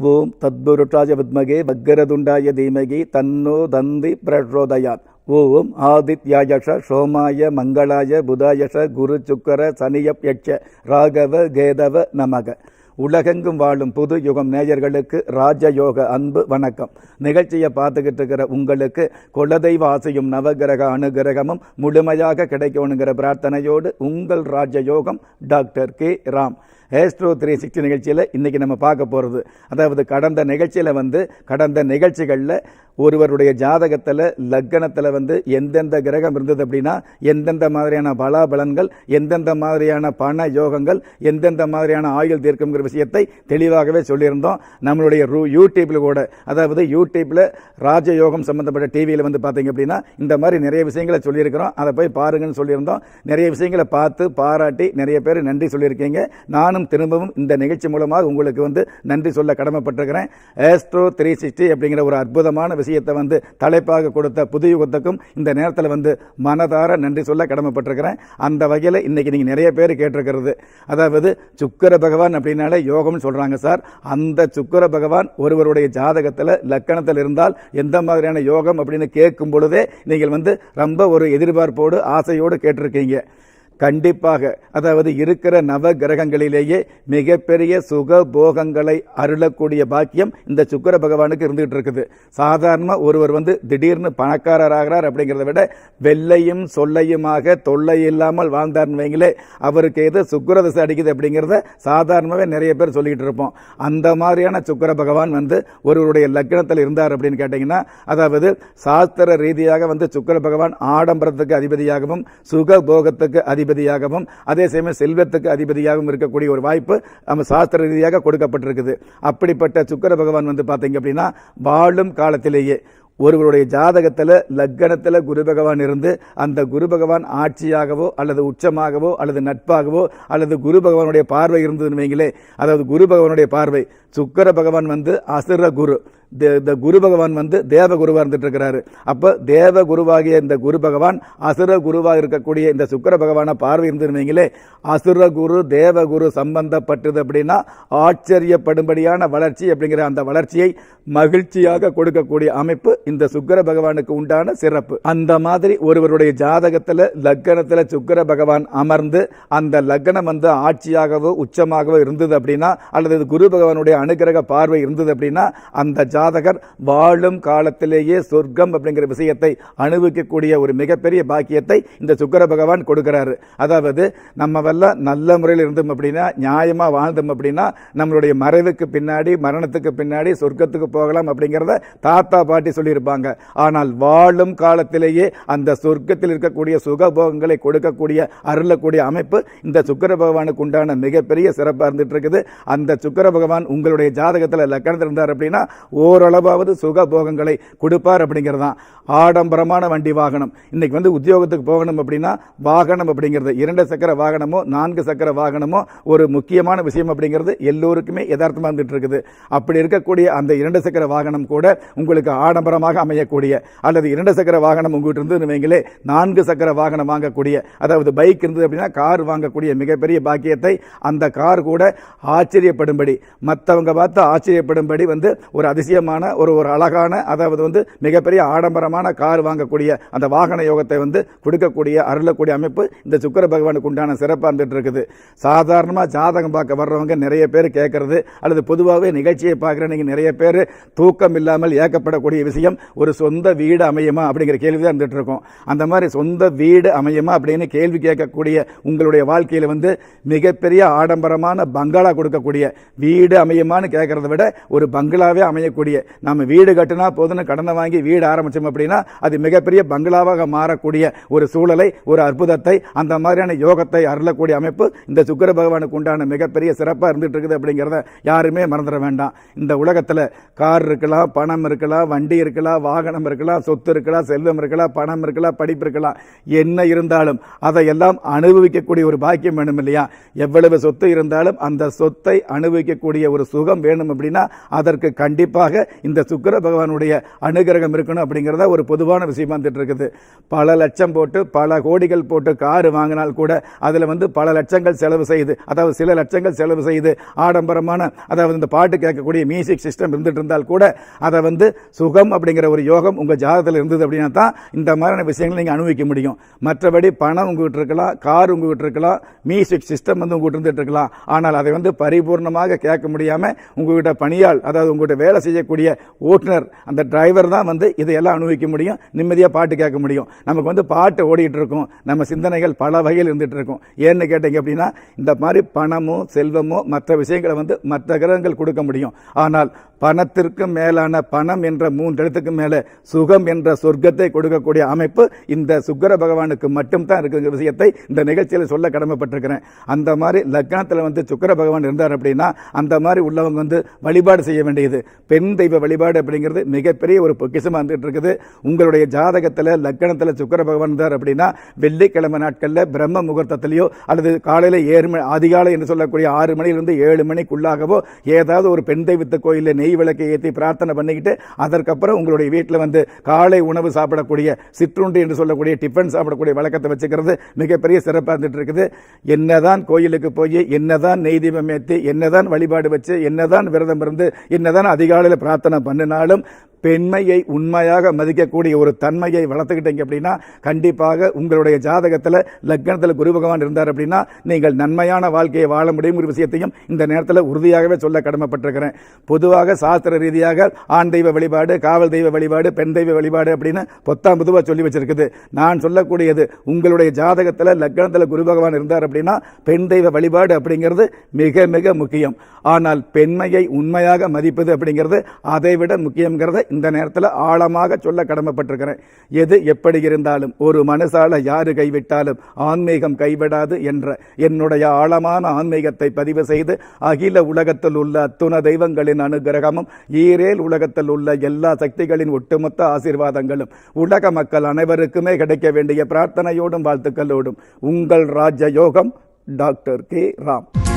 ஓம் தத்புருட்டாய வித்மகே வக்கரதுண்டாய தீமகி தன்னோ தந்தி பிரஷோதயாத் ஓம் ஆதித்யாயஷ சோமாய மங்களாய புதாயஷ குரு சுக்கர சனியப் யட்ச ராகவ கேதவ நமக. உலகெங்கும் வாழும் புது யுகம் நேயர்களுக்கு ராஜயோக அன்பு வணக்கம். நிகழ்ச்சியை பார்த்துக்கிட்டு இருக்கிற உங்களுக்கு குலதெய்வ ஆசையும் நவகிரக அனுகிரகமும் முழுமையாக கிடைக்கணுங்கிற பிரார்த்தனையோடு உங்கள் Rajayogam doctor K. Ram. Astro three sixty நிகழ்ச்சியில் இன்றைக்கி நம்ம பார்க்க போகிறது அதாவது கடந்த நிகழ்ச்சியில் வந்து கடந்த நிகழ்ச்சிகளில் ஒருவருடைய ஜாதகத்தில் லக்கணத்தில் வந்து எந்தெந்த கிரகம் இருந்தது அப்படின்னா எந்தெந்த மாதிரியான பலாபலன்கள் எந்தெந்த மாதிரியான பண யோகங்கள் எந்தெந்த மாதிரியான ஆயுள் தீர்க்குங்கிற விஷயத்தை தெளிவாகவே சொல்லியிருந்தோம். நம்மளுடைய ரூ யூடியூப்பில் கூட அதாவது யூடியூப்பில் ராஜயோகம் சம்மந்தப்பட்ட டிவியில் வந்து பார்த்தீங்க அப்படின்னா இந்த மாதிரி நிறைய விஷயங்களை சொல்லியிருக்கிறோம். அதை போய் பாருங்கன்னு சொல்லியிருந்தோம். நிறைய விஷயங்களை பார்த்து பாராட்டி நிறைய பேர் நன்றி சொல்லியிருக்கீங்க. நானும் திரும்பவும் இந்த நிகழ்ச்சி மூலமாக உங்களுக்கு வந்து நன்றி சொல்ல கடமைப்பட்டிருக்கிறேன். ஏஸ்ட்ரோ த்ரீ சிக்ஸ்டி அப்படிங்கிற ஒரு அற்புதமான விஷயத்தை வந்து தலைப்பாக கொடுத்த புது யுகத்துக்கும் இந்த நேரத்தில் வந்து மனதார நன்றி சொல்ல கடமைப்பட்டிருக்கிறேன். அந்த வகையில் இன்றைக்கி நீங்கள் நிறைய பேர் கேட்டிருக்கிறது. அதாவது சுக்கர பகவான் அப்படின்னாலே யோகம்னு சொல்கிறாங்க சார். அந்த சுக்கர பகவான் ஒருவருடைய ஜாதகத்தில் லக்கணத்தில் இருந்தால் எந்த மாதிரியான யோகம் அப்படின்னு கேட்கும் பொழுதே நீங்கள் வந்து ரொம்ப ஒரு எதிர்பார்ப்போடு ஆசையோடு கேட்டிருக்கீங்க. கண்டிப்பாக அதாவது இருக்கிற நவ கிரகங்களிலேயே மிகப்பெரிய சுக போகங்களை அருளக்கூடிய பாக்கியம் இந்த சுக்கிர பகவானுக்கு இருந்துகிட்டு இருக்குது. சாதாரணமாக ஒருவர் வந்து திடீர்னு பணக்காரராகிறார் அப்படிங்கிறத விட வெள்ளையும் சொல்லையுமாக தொல்லை இல்லாமல் வாழ்ந்தார்னு வைங்களே அவருக்கு எது சுக்கர திசை அடிக்குது அப்படிங்கிறத சாதாரணமாகவே நிறைய பேர் சொல்லிக்கிட்டு இருப்போம். அந்த மாதிரியான சுக்கிர பகவான் வந்து ஒருவருடைய லக்னத்தில் இருந்தார் அப்படின்னு கேட்டிங்கன்னா அதாவது சாஸ்திர ரீதியாக வந்து சுக்கிர பகவான் ஆடம்பரத்துக்கு அதிபதியாகவும் சுக போகத்துக்கு அதிபதியாகவும் அதே சமயம் செல்வத்துக்கு அதிபதியாகவும் இருக்கக்கூடிய ஒரு வாய்ப்பு நம்ம சாஸ்திர ரீதியாக கொடுக்கப்பட்டிருக்குது. அப்படிப்பட்ட சுக்கர பகவான் வந்து பார்த்தீங்க அப்படின்னா வாழும் காலத்திலேயே ஒருவருடைய ஜாதகத்தில் லக்கணத்தில் குரு பகவான் இருந்து அந்த குரு பகவான் ஆட்சியாகவோ அல்லது உச்சமாகவோ அல்லது நட்பாகவோ அல்லது குரு பகவானுடைய பார்வை இருந்ததுன்னு வைங்களே அதாவது குரு பகவானுடைய பார்வை சுக்கர பகவான் வந்து அசுர குரு. இந்த குரு பகவான் வந்து தேவ குருவாக இருந்துட்டு இருக்கிறாரு அப்போ தேவ குருவாகிய இந்த குரு பகவான் அசுர குருவாக இருக்கக்கூடிய இந்த சுக்கர பகவானை பார்வை இருந்துன்னு அசுர குரு தேவ குரு சம்பந்தப்பட்டது அப்படின்னா ஆச்சரியப்படும்படியான வளர்ச்சி அப்படிங்கிற அந்த வளர்ச்சியை மகிழ்ச்சியாக கொடுக்கக்கூடிய அமைப்பு இந்த சுக்கர பகவானுக்கு உண்டான சிறப்பு. அந்த மாதிரி ஒருவருடைய ஜாதகத்தில் லக்கணத்தில் சுக்கர பகவான் அமர்ந்து அந்த லக்னம் வந்து ஆட்சியாகவோ உச்சமாகவோ இருந்தது அப்படின்னா அல்லது குரு பகவானுடைய அனுகிரக பார்வை இருந்தது அப்படின்னா அந்த ஜாதகர் வாழும் காலத்திலேயே சொர்க்கம் அப்படிங்கிற விஷயத்தை அனுபவிக்கக்கூடிய ஒரு மிகப்பெரிய பாக்கியத்தை இந்த சுக்கர பகவான் கொடுக்கிறாரு. அதாவது நம்ம வல்ல நல்ல முறையில் இருந்தோம் அப்படின்னா நியாயமாக வாழ்ந்தோம் அப்படின்னா நம்மளுடைய மறைவுக்கு பின்னாடி மரணத்துக்கு பின்னாடி சொர்க்கத்துக்கு போகலாம் அப்படிங்கிறத தாத்தா பாட்டி சொல்லியிருப்பாங்க. ஆனால் வாழும் காலத்திலேயே அந்த சொர்க்கத்தில் இருக்கக்கூடிய சுகபோகங்களை கொடுக்கக்கூடிய அருளக்கூடிய அமைப்பு இந்த சுக்கர பகவானுக்கு உண்டான மிகப்பெரிய சிறப்பாக இருந்துட்டு இருக்குது அந்த சுக்கர பகவான் உங்களுடைய ஜாதகத்தில் லக்கணத்தில் இருந்தார் அப்படின்னா ஓரளவாவது சுகபோகங்களை கொடுப்பார் அப்படிங்கிறது தான் ஆடம்பரமான வண்டி வாகனம். இன்னைக்கு வந்து உத்தியோகத்துக்கு போகணும் அப்படின்னா வாகனம் அப்படிங்கிறது இரண்டு சக்கர வாகனமோ நான்கு சக்கர வாகனமோ ஒரு முக்கியமான விஷயம் அப்படிங்கிறது எல்லோருக்குமே யதார்த்தமாக இருந்துட்டு இருக்குது அப்படி இருக்கக்கூடிய அந்த இரண்டு சக்கர வாகனம் கூட உங்களுக்கு ஆடம்பரமாக அமையக்கூடிய அல்லது இரண்டு சக்கர வாகனம் உங்ககிட்ட இருந்து வைங்களே நான்கு சக்கர வாகனம் வாங்கக்கூடிய அதாவது பைக் இருந்தது அப்படின்னா கார் வாங்கக்கூடிய மிகப்பெரிய பாக்கியத்தை அந்த கார் கூட ஆச்சரியப்படும்படி மற்றவங்க பார்த்து ஆச்சரியப்படும்படி வந்து ஒரு அதிசயமான ஒரு ஒரு அழகான அதாவது வந்து மிகப்பெரிய ஆடம்பரமான கார் வாங்கக்கூடிய அந்த வாகன யோகத்தை வந்து கொடுக்கக்கூடிய அருளக்கூடிய அமைப்பு இந்த சுக்கர பகவானுக்கு உண்டான சிறப்பாக இருந்துட்டு இருக்குது சாதாரணமாக ஜாதகம் பார்க்க வர்றவங்க நிறைய பேர் கேட்கறது அல்லது பொதுவாகவே நிகழ்ச்சியை பார்க்குற நீங்கள் நிறைய பேர் தூக்கம் இல்லாமல் ஏக்கப்படக்கூடிய விஷயம் ஒரு சொந்த வீடு அமையுமா அப்படிங்கிற கேள்வி தான் இருந்துட்டு அந்த மாதிரி சொந்த வீடு அமையுமா அப்படின்னு கேள்வி கேட்கக்கூடிய உங்களுடைய வாழ்க்கையில் வந்து மிகப்பெரிய ஆடம்பரமான பங்களா கொடுக்கக்கூடிய வீடு அமையுமான்னு கேட்குறத விட ஒரு பங்களாவே அமையக்கூடிய நம்ம வீடு கட்டினா போதுன்னு கடனை வாங்கி வீடு ஆரம்பித்தோம் அப்படின்னா அது மிகப்பெரிய பங்களாவாக மாறக்கூடிய ஒரு சூழலை ஒரு அற்புதத்தை அந்த மாதிரியான யோகத்தை அருளக்கூடிய அமைப்பு இந்த சுக்கர பகவானுக்கு உண்டான மிகப்பெரிய சிறப்பாக இருந்துகிட்டு இருக்குது அப்படிங்கிறத யாருமே மறந்துட வேண்டாம். இந்த உலகத்தில் கார் இருக்கலாம் பணம் இருக்கலாம் வண்டி இருக்கலாம் வாகனம் இருக்கலாம் சொத்து இருக்கலாம் செல்வம் இருக்கலாம் பணம் இருக்கலாம் படிப்பு இருக்கலாம். என்ன இருந்தாலும் அதையெல்லாம் அனுபவிக்கக்கூடிய ஒரு பாக்கியம் வேணும் இல்லையா? எவ்வளவு சொத்து இருந்தாலும் அந்த சொத்தை அனுபவிக்கக்கூடிய ஒரு சுகம் வேணும் அப்படின்னா அதற்கு கண்டிப்பாக இந்த சுக்கர பகவானுடைய அனுகிரகம் இருக்கணும் அப்படிங்கிறத ஒரு பொதுவான விஷயமா வந்துட்டு இருக்குது. பல லட்சம் போட்டு பல கோடிகள் போட்டு காரு வாங்கினால் கூட அதில் வந்து பல லட்சங்கள் செலவு செய்து அதாவது சில லட்சங்கள் செலவு செய்து ஆடம்பரமான அதாவது இந்த பாட்டு கேட்கக்கூடிய மியூசிக் சிஸ்டம் இருந்துட்டு இருந்தால் கூட அதை வந்து சுகம் அப்படிங்கிற ஒரு யோகம் உங்கள் ஜாதகத்தில் இருந்தது அப்படின்னா தான் இந்த மாதிரியான விஷயங்களை நீங்கள் அனுபவிக்க முடியும். மற்றபடி பணம் உங்ககிட்ட இருக்கலாம் கார் உங்ககிட்ட இருக்கலாம் மியூசிக் சிஸ்டம் வந்து உங்ககிட்ட இருந்துட்டு இருக்கலாம். ஆனால் அதை வந்து பரிபூர்ணமாக கேட்க முடியாமல் உங்ககிட்ட பணியாள் அதாவது உங்ககிட்ட வேலை செய்யக்கூடிய ஓட்டுநர் அந்த டிரைவர் தான் வந்து இதையெல்லாம் அனுபவிக்க முடியும். நிம்மதியாக பாட்டு கேட்க முடியும். நமக்கு வந்து பாட்டு ஓடிட்டு இருக்கும். நம்ம சிந்தனைகள் பல வகையில் இருந்துகிட்டு இருக்கும். ஏன்னு கேட்டீங்க அப்படின்னா இந்த மாதிரி பணமோ செல்வமோ மற்ற விஷயங்களை வந்து மற்ற கிரகங்கள் கொடுக்க முடியும். ஆனால் பணத்திற்கும் மேலான பணம் என்ற மூன்று எழுத்துக்கு மேலே சுகம் என்ற சொர்க்கத்தை கொடுக்கக்கூடிய அமைப்பு இந்த சுக்கர பகவானுக்கு மட்டும்தான் இருக்குங்கிற விஷயத்தை இந்த நிகழ்ச்சியில் சொல்ல கடமைப்பட்டிருக்கிறேன். அந்த மாதிரி லக்னத்தில் வந்து சுக்கர பகவான் இருந்தார் அப்படின்னா அந்த மாதிரி உள்ளவங்க வந்து வழிபாடு செய்ய வேண்டியது. பெண் தெய்வ வழிபாடு அப்படிங்கிறது மிகப்பெரிய ஒரு பொக்கிஷமாக இருந்துகிட்டு இருக்குது உங்களுடைய ஜாதகத்தில் லக்னத்தில் சுக்கர பகவான் இருந்தார் அப்படின்னா வெள்ளிக்கிழமை நாட்களில் பிரம்ம முகூர்த்தத்திலேயோ அல்லது காலையில் ஏழு மணி அதிகாலை என்று சொல்லக்கூடிய ஆறு மணியிலிருந்து ஏழு மணிக்குள்ளாகவோ ஏதாவது ஒரு பெண் தெய்வத்து கோயிலில் நெய் விளக்கை ஏற்றி பிரார்த்தனை பண்ணிக்கிட்டு அதற்கப்புறம் உங்களுடைய வீட்டில் வந்து காலை உணவு சாப்பிடக்கூடிய சிற்றுண்டு என்று சொல்லக்கூடிய டிஃபன் சாப்பிடக்கூடிய வழக்கத்தை வச்சுக்கிறது மிகப்பெரிய சிறப்பாக இருந்துட்டு இருக்குது என்னதான் கோயிலுக்கு போய் என்னதான் நெய் தீபம் ஏற்றி என்னதான் வழிபாடு வச்சு என்னதான் விரதம் இருந்து என்னதான் அதிகாலையில் பிரார்த்தனை பண்ணினாலும் பெண்மையை உண்மையாக மதிக்கக்கூடிய ஒரு தன்மையை வளர்த்துக்கிட்டீங்க அப்படின்னா கண்டிப்பாக உங்களுடைய ஜாதகத்தில் லக்னத்தில் குரு பகவான் இருந்தார் அப்படின்னா நீங்கள் நன்மையான வாழ்க்கையை வாழ முடியும் ஒரு விஷயத்தையும் இந்த நேரத்தில் உறுதியாகவே சொல்ல கடமைப்பட்டிருக்கிறேன். பொதுவாக சாஸ்திர ரீதியாக ஆண் தெய்வ வழிபாடு காவல் தெய்வ வழிபாடு பெண் தெய்வ வழிபாடு அப்படின்னு பொத்தாம் பொதுவாக சொல்லி வச்சிருக்குது. நான் சொல்லக்கூடியது உங்களுடைய ஜாதகத்தில் லக்னத்தில் குரு பகவான் இருந்தார் அப்படின்னா பெண் தெய்வ வழிபாடு அப்படிங்கிறது மிக மிக முக்கியம். ஆனால் பெண்மையை உண்மையாக மதிப்பது அப்படிங்கிறது அதை விட முக்கியங்கிறத இந்த நேரத்தில் ஆழமாக சொல்ல கடமைப்பட்டிருக்கிறேன். எது எப்படி இருந்தாலும் ஒரு மனசால யாரு கைவிட்டாலும் ஆன்மீகம் கைவிடாது என்ற என்னுடைய ஆழமான ஆன்மீகத்தை பதிவு செய்து அகில உலகத்தில் உள்ள அத்துண தெய்வங்களின் அனுகிரகமும் ஈரேல் உலகத்தில் உள்ள எல்லா சக்திகளின் ஒட்டுமொத்த ஆசீர்வாதங்களும் உலக மக்கள் அனைவருக்குமே கிடைக்க வேண்டிய பிரார்த்தனையோடும் வாழ்த்துக்களோடும். உங்கள் ராஜயோகம் டாக்டர் கே. ராம்.